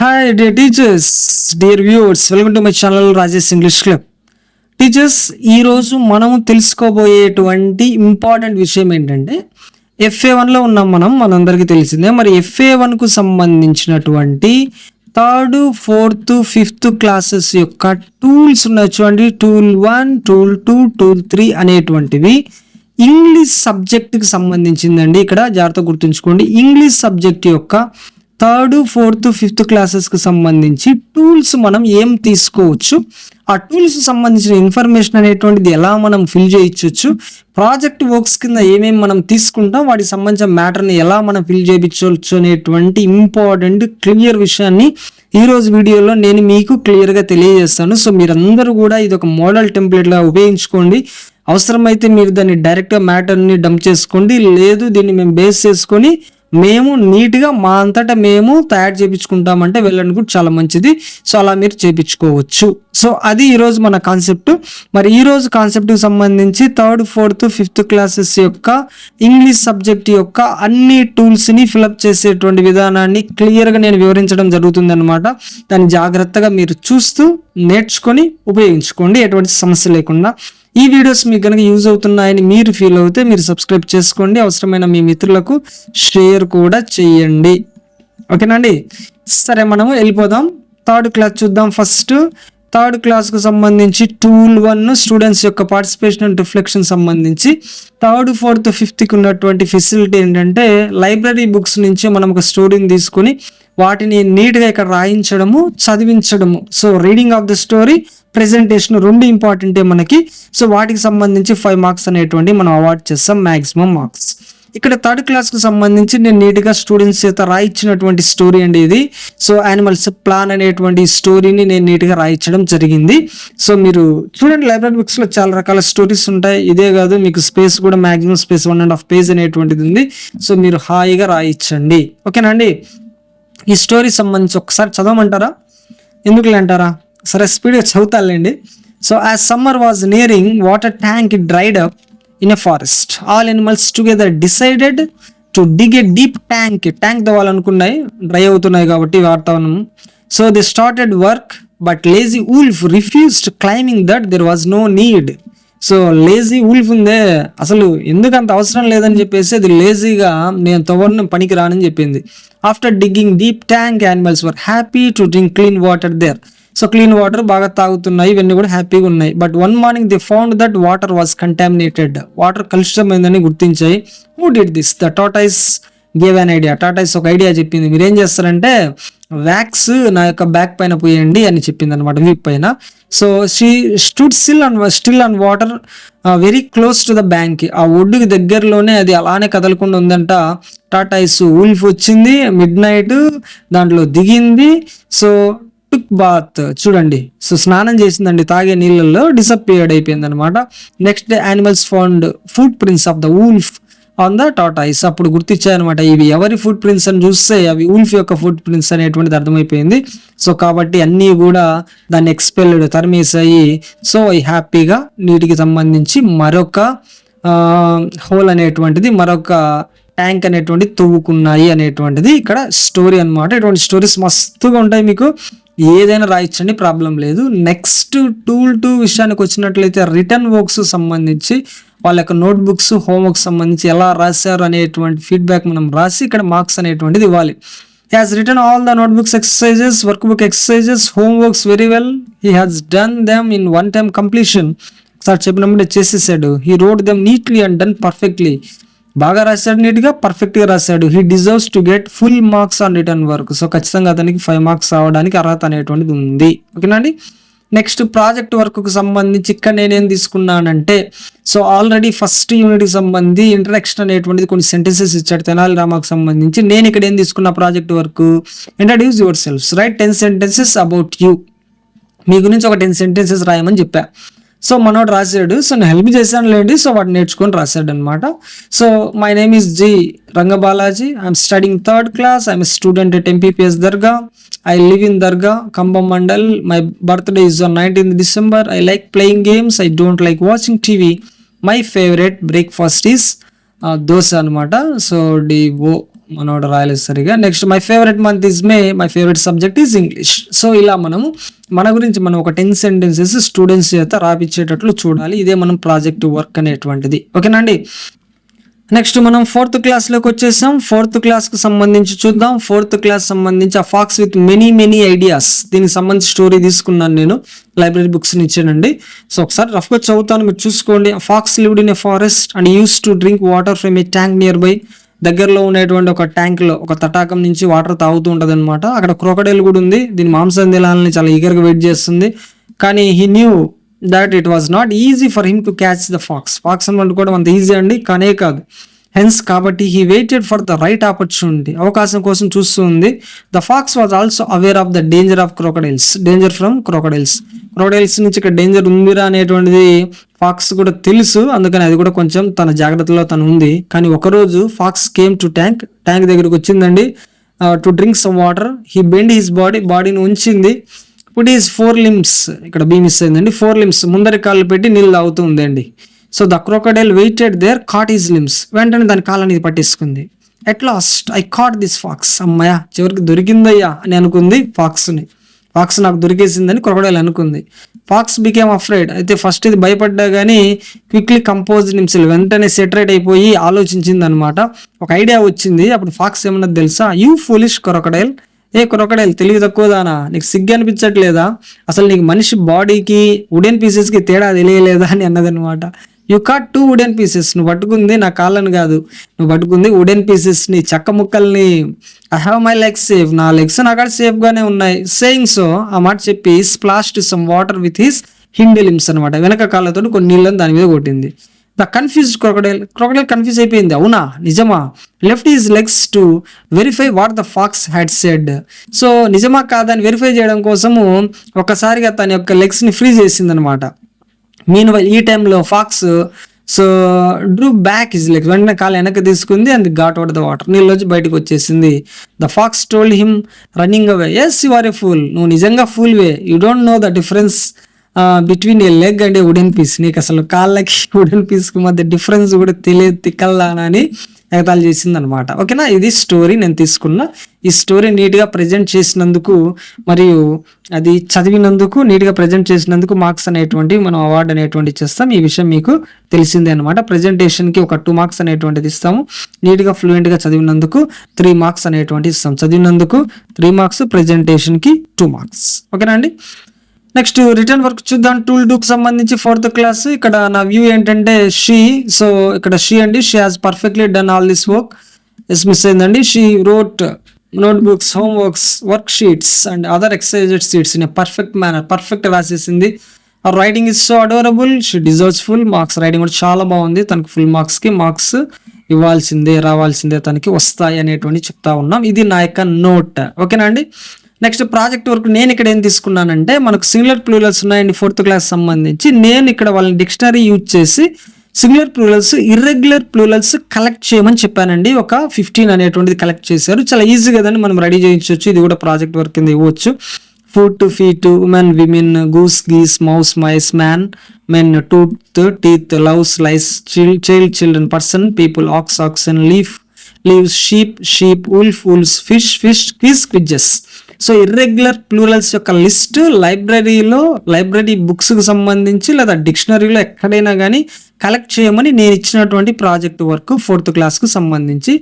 Hi dear teachers dear viewers welcome to my channel Rajesh English club teachers ఈరోజు మనము తెలుసుకోబోయేటువంటి important విషయం ఏంటంటే FA వన్లో ఉన్నాం మనం మనందరికీ తెలిసిందే. మరి ఎఫ్ఏ వన్కు సంబంధించినటువంటి థర్డ్ ఫోర్త్ ఫిఫ్త్ క్లాసెస్ యొక్క టూల్స్ ఉన్నాయి చూడండి. Tool one tool two tool three అనేటువంటివి ఇంగ్లీష్ సబ్జెక్ట్కి సంబంధించిందండి. ఇక్కడ జాగ్రత్త గుర్తుంచుకోండి. ఇంగ్లీష్ సబ్జెక్ట్ యొక్క థర్డ్ ఫోర్త్ ఫిఫ్త్ క్లాసెస్కి సంబంధించి టూల్స్ మనం ఏం తీసుకోవచ్చు? ఆ టూల్స్ సంబంధించిన ఇన్ఫర్మేషన్ అనేటువంటిది ఎలా మనం ఫిల్ చేయించవచ్చు ప్రాజెక్ట్ వర్క్స్ కింద ఏమేమి మనం తీసుకుంటాం? వాటికి సంబంధించిన మ్యాటర్ని ఎలా మనం ఫిల్ చేయించవచ్చు అనేటువంటి ఇంపార్టెంట్ క్లియర్ విషయాన్ని ఈరోజు వీడియోలో నేను మీకు క్లియర్గా తెలియజేస్తాను. సో మీరందరూ కూడా ఇది ఒక మోడల్ టెంప్లెట్లా ఉపయోగించుకోండి. అవసరమైతే మీరు దాన్ని డైరెక్ట్గా మ్యాటర్ని డంప్ చేసుకోండి. లేదు దీన్ని మేము బేస్ చేసుకొని మేము నీట్గా మా అంతటా మేము తయారు చేయించుకుంటామంటే వెళ్ళండి కూడా చాలా మంచిది. సో అలా మీరు చేయించుకోవచ్చు సో అది ఈరోజు మన కాన్సెప్ట్ మరి ఈరోజు కాన్సెప్ట్కి సంబంధించి థర్డ్ ఫోర్త్ ఫిఫ్త్ క్లాసెస్ యొక్క ఇంగ్లీష్ సబ్జెక్ట్ యొక్క అన్ని టూల్స్ని ఫిలప్ చేసేటువంటి విధానాన్ని క్లియర్గా నేను వివరించడం జరుగుతుంది అనమాట దాన్ని జాగ్రత్తగా మీరు చూస్తూ నేర్చుకొని ఉపయోగించుకోండి. ఎటువంటి సమస్య లేకుండా. ఈ వీడియోస్ మీకు కనుక యూజ్ అవుతున్నాయని మీరు ఫీల్ అవుతే మీరు సబ్స్క్రైబ్ చేసుకోండి. అవసరమైన మీ మిత్రులకు షేర్ కూడా చేయండి. ఓకేనండి సరే మనము వెళ్ళిపోదాం. థర్డ్ క్లాస్ చూద్దాం ఫస్ట్. థర్డ్ క్లాస్కు సంబంధించి టూల్ వన్ స్టూడెంట్స్ యొక్క పార్టిసిపేషన్ అండ్ రిఫ్లెక్షన్ సంబంధించి థర్డ్ ఫోర్త్ ఫిఫ్త్కి ఉన్నటువంటి ఫెసిలిటీ ఏంటంటే లైబ్రరీ బుక్స్ నుంచి మనం ఒక స్టోరీని తీసుకొని వాటిని నీట్గా ఇక్కడ రాయించడము చదివించడము. So reading of the story presentation రెండు ఇంపార్టెంటే మనకి. సో వాటికి సంబంధించి ఫైవ్ మార్క్స్ అనేటువంటి మనం అవార్డ్ చేస్తాం మ్యాక్సిమం మార్క్స్. ఇక్కడ థర్డ్ క్లాస్కి సంబంధించి నేను నీట్గా స్టూడెంట్స్ చేత రాయించినటువంటి స్టోరీ అండి ఇది. సో యానిమల్స్ ప్లాన్ అనేటువంటి స్టోరీని నేను నీట్గా రాయించడం జరిగింది. సో మీరు చూడండి లైబ్రరీ బుక్స్లో చాలా రకాల స్టోరీస్ ఉంటాయి. ఇదే కాదు మీకు స్పేస్ కూడా maximum space one and half page అనేటువంటిది ఉంది. సో మీరు హాయిగా రాయించండి ఓకేనా అండి? ఈ స్టోరీ సంబంధించి ఒకసారి చదవమంటారా? ఎందుకులే అంటారా? సరే స్పీడ్గా చదువుతాలేండి so as summer was nearing water tank dried up in a forest all animals together decided to dig a deep tank tank తవ్వాలనుకున్నాయి dry అవుతున్నాయి కాబట్టి వాతావరణం. So the started work but lazy wolf refused claiming that there was no need so lazy wolf ఉందే అసలు ఎందుకు అంత అవసరం లేదని చెప్పేసి అది లేజీగా నేను తవ్వడం పనికి రానని చెప్పింది. After digging deep tank animals were happy to drink clean water there so clean water బాగా తాగుతున్నాయి ఇవన్నీ కూడా హ్యాపీగా ఉన్నాయి. But one morning the found that water was contaminated water కలుషితమైందని గుర్తించాయి. Who did this the tortoise gave an idea tortoise ఒక idea చెప్పింది. మీరు ఏం చేస్తారంటే వ్యాక్స్ నా యొక్క బ్యాక్ పైన పోయండి అని చెప్పింది అనమాట వీప్ పైన. So she stood still and still and water very close to the bank ఆ ఒడ్డుకి దగ్గరలోనే అది అలానే కదలకుండా ఉందంట. టాటాయిస్ ఉల్ఫ్ వచ్చింది మిడ్ నైట్ దాంట్లో దిగింది. So bath. చూడండి. సో స్నానం చేసిందండి తాగే నీళ్ళల్లో డిసప్పియర్డ్ అయిపోయింది అనమాట next day animals found foot prints of the wolf on the tortoise అప్పుడు గుర్తించాయనమాట ఇవి ఎవరి ఫుడ్ ప్రింట్స్ అని చూస్తే అవి ఉల్ఫ్ యొక్క ఫుడ్ ప్రింట్స్ అనేటువంటిది అర్థమైపోయింది. సో కాబట్టి అన్నీ కూడా దాన్ని ఎక్స్పెల్డ్ తరిమేసాయి సో అవి హ్యాపీగా నీటికి సంబంధించి మరొక హోల్ అనేటువంటిది మరొక ట్యాంక్ అనేటువంటి తవ్వుకున్నాయి అనేటువంటిది ఇక్కడ స్టోరీ అన్నమాట. ఇటువంటి స్టోరీస్ మస్తుగా ఉంటాయి మీకు. ఏదైనా రాయించండి ప్రాబ్లం లేదు. నెక్స్ట్ టూల్ టూ విషయానికి వచ్చినట్లయితే రిటర్న్ వర్క్స్ సంబంధించి వాళ్ళ యొక్క నోట్బుక్స్ హోంవర్క్ సంబంధించి ఎలా రాశారు అనేటువంటి ఫీడ్బ్యాక్ మనం రాసి ఇక్కడ మార్క్స్ అనేటువంటిది ఇవ్వాలి. Has return all the notebooks exercises work book exercises homeworks very well he has done them in one time completion sir చెప్పినప్పుడే చేసేసాడు. He wrote them neatly and done perfectly బాగా రాశాడు నీట్గా పర్ఫెక్ట్గా రాశాడు. He deserves to get full marks on return work so ఖచ్చితంగా అతనికి five marks రావడానికి అర్హత అనేటువంటిది ఉంది. ఓకేనండి నెక్స్ట్ ప్రాజెక్ట్ వర్క్కు సంబంధించి ఇక్కడ నేనేం తీసుకున్నానంటే సో ఆల్రెడీ ఫస్ట్ యూనిట్కి సంబంధించి ఇంట్రడక్షన్ అనేటువంటిది కొన్ని సెంటెన్సెస్ ఇచ్చాడు. తెనాలి రామాకు సంబంధించి. నేను ఇక్కడ ఏం తీసుకున్న project work introduce yourself write ten sentences about you మీ గురించి ఒక టెన్ సెంటెన్సెస్ రాయమని చెప్పా. సో మనోడు రాశాడు. సో నేను హెల్ప్ చేశాను లేండి సో వాడు నేర్చుకొని రాశాడు అనమాట so my name is G Rangabalaji. I'm studying third class. I'm student at MPPS Dargah. I live in Dargah Cumbum mandal. My birthday is on nineteenth December. I like playing games. I don't like watching TV. My favourite breakfast is dosa అనమాట. So D O మనోడు రాయలేదు సరిగా next my favourite month is May my favourite subject is English so ఇలా మనము మన గురించి మనం ఒక టెన్ సెంటెన్సెస్ స్టూడెంట్స్ చేత రాపిచ్చేటట్లు చూడాలి. ఇదే మనం ప్రాజెక్ట్ వర్క్ అనేటువంటిది. ఓకేనండి నెక్స్ట్ మనం ఫోర్త్ క్లాస్లోకి వచ్చేసాం. ఫోర్త్ క్లాస్కి సంబంధించి చూద్దాం. ఫోర్త్ క్లాస్ సంబంధించి ఆ fox with many many ideas దీనికి సంబంధించి స్టోరీ తీసుకున్నాను నేను. లైబ్రరీ బుక్స్ని ఇచ్చానండి. సో ఒకసారి రఫ్గా చదువుతాను. మీరు చూసుకోండి. Fox lived in a forest and use to drink water from a tank nearby దగ్గరలో ఉన్నటువంటి ఒక ట్యాంక్లో ఒక తటాకం నుంచి వాటర్ తాగుతూ ఉంటుంది అనమాట అక్కడ క్రొకడైల్ కూడా ఉంది. దీని మాంసం తినాలని చాలా ఈగర్గా వెయిట్ చేస్తుంది. కానీ he knew that it was not easy for him to catch the fox. Fox అని కూడా అంత ఈజీ అండి కానే కాదు. హెన్స్ కాబట్టి he waited for the right opportunity అవకాశం కోసం చూస్తూ ఉంది. The fox was also aware of the danger of crocodiles danger from crocodiles crocodiles నుంచి ఇక్కడ డేంజర్ ఉందిరా అనేటువంటిది ఫాక్స్ కూడా తెలుసు. అందుకని అది కూడా కొంచెం తన జాగ్రత్తలో తను ఉంది. కానీ ఒకరోజు fox came to tank tank దగ్గరికి వచ్చిందండి. To drink some water he bend his body బాడీని ఉంచింది. ఇప్పుడు ఈజ్ ఫోర్ లిమ్స్ ఇక్కడ బీ మిస్ అయిందండి ఫోర్ లిమ్స్ ముందరి కాళ్ళు పెట్టి నీళ్ళు తాగుతూ ఉందండి. So the crocodile waited there caught his limbs వెంటనే దాని కాళ్ళని ఇది పట్టేసుకుంది. At last I caught this fox అమ్మయ్యా చివరికి దొరికిందయ్యా అని అనుకుంది ఫాక్స్ని ఫాక్స్ నాకు దొరికేసిందని క్రొకడైల్ అనుకుంది. ఫాక్స్ బికేమ్ అఫ్రైడ్ అయితే ఫస్ట్ ఇది భయపడ్డా కానీ క్విక్లీ కంపోజ్ నిమిషాలు వెంటనే సెటరేట్ అయిపోయి ఆలోచించింది అనమాట ఒక ఐడియా వచ్చింది. అప్పుడు ఫాక్స్ ఏమన్నది తెలుసా? You foolish crocodile a crocodile తెలివి తక్కువదానా నీకు సిగ్గు అనిపించట్లేదా? అసలు నీకు మనిషి బాడీకి వుడెన్ పీసెస్కి తేడా తెలియలేదా? అని అన్నదనమాట. You caught two wooden pieces నువ్వు పట్టుకుంది నా కాళ్ళని కాదు. నువ్వు పట్టుకుంది వుడెన్ పీసెస్ని చెక్క ముక్కల్ని. I have my legs safe నా లెగ్స్ నా కాడ సేఫ్గానే ఉన్నాయి. సేయింగ్ సో ఆ మాట చెప్పి splash to some water with his hind limbs అనమాట వెనక కాళ్ళతో కొన్ని నీళ్ళని దాని మీద కొట్టింది. The confused crocodile crocodile confuse అయిపోయింది. అవునా? నిజమా? Lifted his legs to verify what the fox had said so నిజమా కాదని వెరిఫై చేయడం కోసము ఒక్కసారిగా తన యొక్క లెగ్స్ని ఫ్రీ చేసింది అనమాట మీన్ ఈ టైంలో fox so drew back his leg వెంటనే కాలు వెనక్కి తీసుకుంది and got out the water నీళ్ళు వచ్చి బయటకు వచ్చేసింది. The fox told him running away as you are a fool నువ్వు నిజంగా fool way. You don't know the difference between a leg and a wooden piece నీకు అసలు కాళ్ళకి వుడెన్ పీస్కి మధ్య డిఫరెన్స్ కూడా తెలియదు తిక్కల్లానని అని ఎగతాళి చేసింది అనమాట ఓకేనా? ఇది స్టోరీ నేను తీసుకున్న. ఈ స్టోరీ నీట్గా ప్రజెంట్ చేసినందుకు మరియు అది చదివినందుకు నీట్గా ప్రజెంట్ చేసినందుకు మార్క్స్ అనేటువంటి మనం అవార్డు అనేటువంటి ఇచ్చేస్తాం ఈ విషయం మీకు తెలిసిందే అనమాట. ప్రజెంటేషన్కి ఒక టూ మార్క్స్ అనేటువంటిది ఇస్తాము. నీట్గా ఫ్లూయెంట్గా చదివినందుకు త్రీ మార్క్స్ అనేటువంటి ఇస్తాం. చదివినందుకు త్రీ మార్క్స్ ప్రజెంటేషన్కి టూ మార్క్స్ ఓకేనా అండి? నెక్స్ట్ రిటర్న్ వర్క్ చూద్దాం. టూల్ డూకి సంబంధించి ఫోర్త్ క్లాస్ ఇక్కడ నా వ్యూ ఏంటంటే షీ సో ఇక్కడ షీ అండి. She has perfectly done all this work yes miss అయిందండి she wrote note books home works work sheets and other exercise sheets in perfect manner perfect రాసేసింది. ఆ writing is so adorable she deserves full marks writing కూడా చాలా బాగుంది. తనకు full మార్క్స్కి marks ఇవ్వాల్సిందే రావాల్సిందే తనకి వస్తాయి అనేటువంటి చెప్తా ఉన్నాం. ఇది నా యొక్క నోట్ ఓకేనా అండి? నెక్స్ట్ ప్రాజెక్ట్ వర్క్ నేను ఇక్కడ ఏం తీసుకున్నానంటే మనకు సింగులర్ ప్లూరల్స్ ఉన్నాయండి ఫోర్త్ క్లాస్ సంబంధించి. నేను ఇక్కడ వాళ్ళని డిక్షనరీ యూజ్ చేసి singular plurals irregular plurals collect చేయమని చెప్పానండి. ఒక ఫిఫ్టీన్ అనేటువంటిది కలెక్ట్ చేశారు. చాలా ఈజీ కదండి మనం రెడీ చేయించవచ్చు ఇది కూడా ప్రాజెక్ట్ వర్క్ కింద ఇవ్వచ్చు. Foot to feet woman women goose geese mouse mice man men tooth teeth loaf loaves child child children person people ox oxen leaf leaves sheep sheep wolf wolves fish fish quiz quizzes so irregular plurals యొక్క list లైబ్రరీలో library బుక్స్కి సంబంధించి లేదా డిక్షనరీలో ఎక్కడైనా కానీ collect చేయమని నేను ఇచ్చినటువంటి ప్రాజెక్ట్ వర్క్ ఫోర్త్ క్లాస్కు సంబంధించి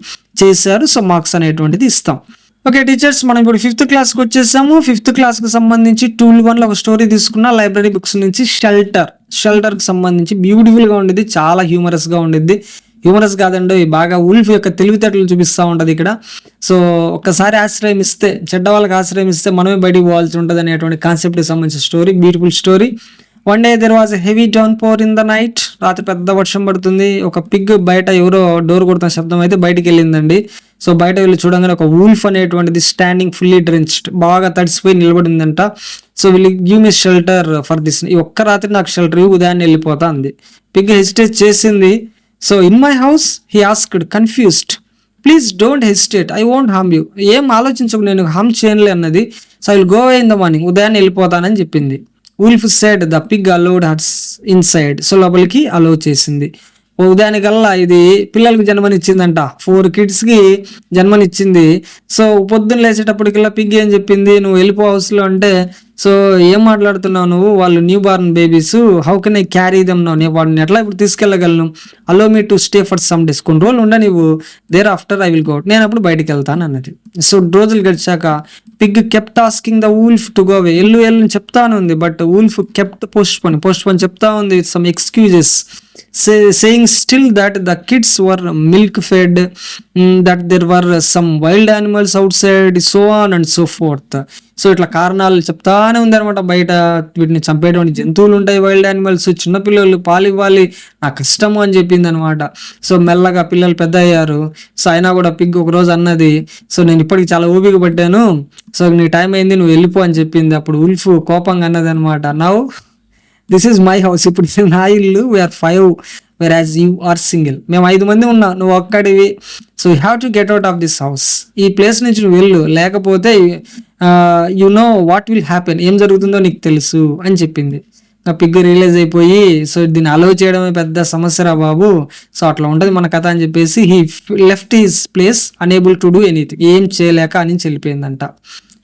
చేశారు. సో మార్క్స్ అనేటువంటిది ఇస్తాం. ఓకే టీచర్స్ మనం ఇప్పుడు ఫిఫ్త్ క్లాస్కి వచ్చేసాము. ఫిఫ్త్ క్లాస్కి సంబంధించి టూల్ వన్లో ఒక స్టోరీ తీసుకున్న లైబ్రరీ బుక్స్ నుంచి షెల్టర్ షెల్టర్కి సంబంధించి బ్యూటిఫుల్గా ఉండేది చాలా హ్యూమరస్గా ఉండేది హ్యూమరస్ కాదండి బాగా ఉల్ఫ్ యొక్క తెలివితేటలు చూపిస్తూ ఉంటుంది ఇక్కడ. సో ఒక్కసారి ఆశ్రయం ఇస్తే చెడ్డ వాళ్ళకి ఆశ్రయం ఇస్తే మనమే బయటికి పోవాల్సి ఉంటుంది అనేటువంటి కాన్సెప్ట్కి సంబంధించిన story beautiful story one day there was heavy downpour in the night రాత్రి పెద్ద వర్షం పడుతుంది. ఒక పిగ్ బయట ఎవరో డోర్ కొడుతున్న శబ్దం అయితే బయటికి వెళ్ళిందండి. సో బయట వెళ్ళి చూడంగానే ఒక వూల్ఫ్ అనేటువంటిది స్టాండింగ్ ఫుల్లీ డ్రెంచ్డ్ బాగా తడిసిపోయి నిలబడిందంట. సో వీళ్ళు give me shelter for this ఈ ఒక్క రాత్రి నాకు షెల్టర్ ఉదయాన్నే వెళ్ళిపోతా అంది. పిగ్ హెసిటేట్ చేసింది. So in my house he asked confused please don't hesitate I won't harm you ఏం ఆలోచించకు? నేను హామ్ చేయనులే అన్నది. So I will go in the morning ఉదయాన్నే వెళ్ళిపోతానని చెప్పింది. Wolf said the pig allowed her inside so లోపలికి అలో చేసింది. ఉదయానికల్లా ఇది పిల్లలకు జన్మనిచ్చిందంట. ఫోర్ కిడ్స్కి జన్మనిచ్చింది. సో పొద్దున్న లేచేటప్పటికల్లా పిగ్గి ఏం చెప్పింది? నువ్వు వెళ్ళిపో హౌస్లో అంటే సో ఏం మాట్లాడుతున్నావు నువ్వు? వాళ్ళు newborn babies how can I carry them no వాడిని ఎట్లా ఇప్పుడు తీసుకెళ్ళగలను? Allow me to stay for some days కొన్ని రోజులు ఉండ నీవు. There after I will go నేను అప్పుడు బయటికి వెళ్తాను అన్నది. సో రోజులు గడిచాక pig kept asking the wolf to go away ఎల్లు ఎల్లు చెప్తాను ఉంది but wolf kept postpone postpone చెప్తా ఉంది. Some excuses saying still that the kids were milk fed that there were some wild animals outside so on and so forth so ఇట్లా కారణాలు చెప్తానే ఉంది అనమాట బయట వీటిని చంపేటువంటి జంతువులు ఉంటాయి వైల్డ్ యానిమల్స్ చిన్నపిల్లలు పాలు ఇవ్వాలి నాకు కష్టము అని చెప్పింది అనమాట సో మెల్లగా పిల్లలు పెద్ద అయ్యారు సో అయినా కూడా పిగ్ ఒక రోజు అన్నది సో నేను ఇప్పటికి చాలా ఊపిక పట్టాను సో నీ టైం అయింది నువ్వు వెళ్ళిపో అని చెప్పింది. అప్పుడు ఉల్ఫ్ కోపంగా అన్నది అనమాట నవ్వు దిస్ ఈజ్ మై హౌస్ ఇప్పుడు నా ఇల్లు. We are five whereas you are single మేము ఐదు మంది ఉన్నాం. నువ్వు ఒక్కడివి. So you have to get out of this house ఈ ప్లేస్ నుంచి నువ్వు వెళ్ళు. లేకపోతే you know what will happen ఏం జరుగుతుందో నీకు తెలుసు అని చెప్పింది. నా పిగ్ రియలైజ్ అయిపోయి సో దీన్ని అలవ్ చేయడమే పెద్ద సమస్యరా బాబు. సో అట్లా ఉంటుంది మన కథ అని చెప్పేసి he left his place unable to do anything ఏం చేయలేక అని చెప్పిపోయిందంట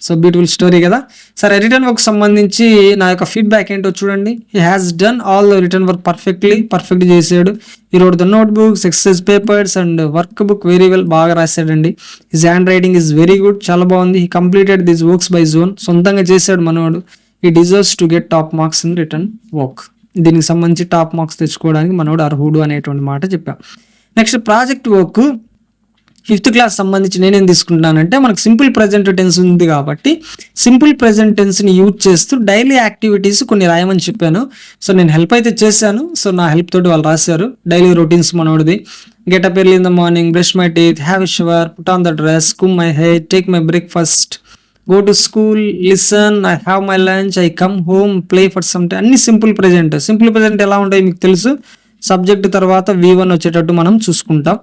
సో బ్యూటిఫుల్ స్టోరీ కదా. సరే రిటర్న్ వర్క్ సంబంధించి నా యొక్క ఫీడ్బ్యాక్ ఏంటో చూడండి. He has done all the written work perfectly perfect చేసాడు he wrote the note books exercise papers and work book very well బాగా రాశాడండి. His handwriting is very good చాలా బాగుంది. He completed this works by own సొంతంగా చేశాడు మనవాడు. He deserves to get top marks in written work దీనికి సంబంధించి top marks తెచ్చుకోవడానికి మనోడు అర్హుడు అనేటువంటి మాట చెప్పాం. Next project work fifth class సంబంధించి నేనేం తీసుకుంటానంటే మనకు సింపుల్ ప్రజెంట్ టెన్స్ ఉంది కాబట్టి సింపుల్ ప్రజెంట్ టెన్స్ని యూజ్ చేస్తూ డైలీ యాక్టివిటీస్ కొన్ని రాయమని చెప్పాను. సో నేను హెల్ప్ అయితే చేశాను. సో నా హెల్ప్ తోటి వాళ్ళు రాశారు. Daily routines మనోడిది. Get up early in the morning brush my teeth have shower put on the dress comb my hair take my breakfast go to school listen I have my lunch I come home play for some time. అన్ని simple present. Simple present ఎలా ఉంటాయి మీకు తెలుసు. Subject తర్వాత V one వచ్చేటట్టు మనం చూసుకుంటాం.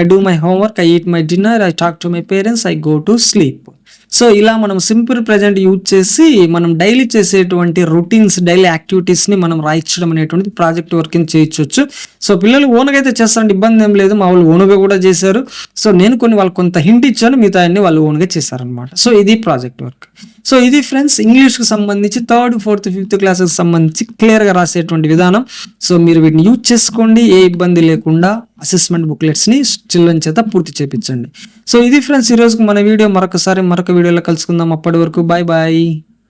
I do my homework I eat my dinner I talk to my parents I go to sleep so ఇలా మనం సింపుల్ ప్రజెంట్ యూజ్ చేసి మనం డైలీ చేసేటువంటి రొటీన్స్ డైలీ యాక్టివిటీస్ని మనం రాయించడం అనేటువంటి ప్రాజెక్ట్ వర్కింగ్ చేయించవచ్చు సో పిల్లలు ఓనుగా అయితే చేస్తారంటే ఇబ్బంది ఏం లేదు. మా వాళ్ళు ఓనుగా కూడా చేశారు. సో నేను కొన్ని వాళ్ళు కొంత హింట్ ఇచ్చాను. మిగతా అన్ని వాళ్ళు ఓన్గా చేశారనమాట సో ఇది ప్రాజెక్ట్ వర్క్ సో ఇది ఫ్రెండ్స్ ఇంగ్లీష్కి సంబంధించి థర్డ్ ఫోర్త్ ఫిఫ్త్ క్లాస్కి సంబంధించి క్లియర్గా రాసేటువంటి విధానం. సో మీరు వీటిని యూజ్ చేసుకోండి. ఏ ఇబ్బంది లేకుండా అసెస్మెంట్ బుక్లెట్స్ని చిల్డ్రన్ చేత పూర్తి చేపించండి. సో ఇది ఫ్రెండ్స్ ఈ మన వీడియో. మరొకసారి మరొక వీడియోలో కలుసుకుందాం. అప్పటి వరకు బాయ్ బాయ్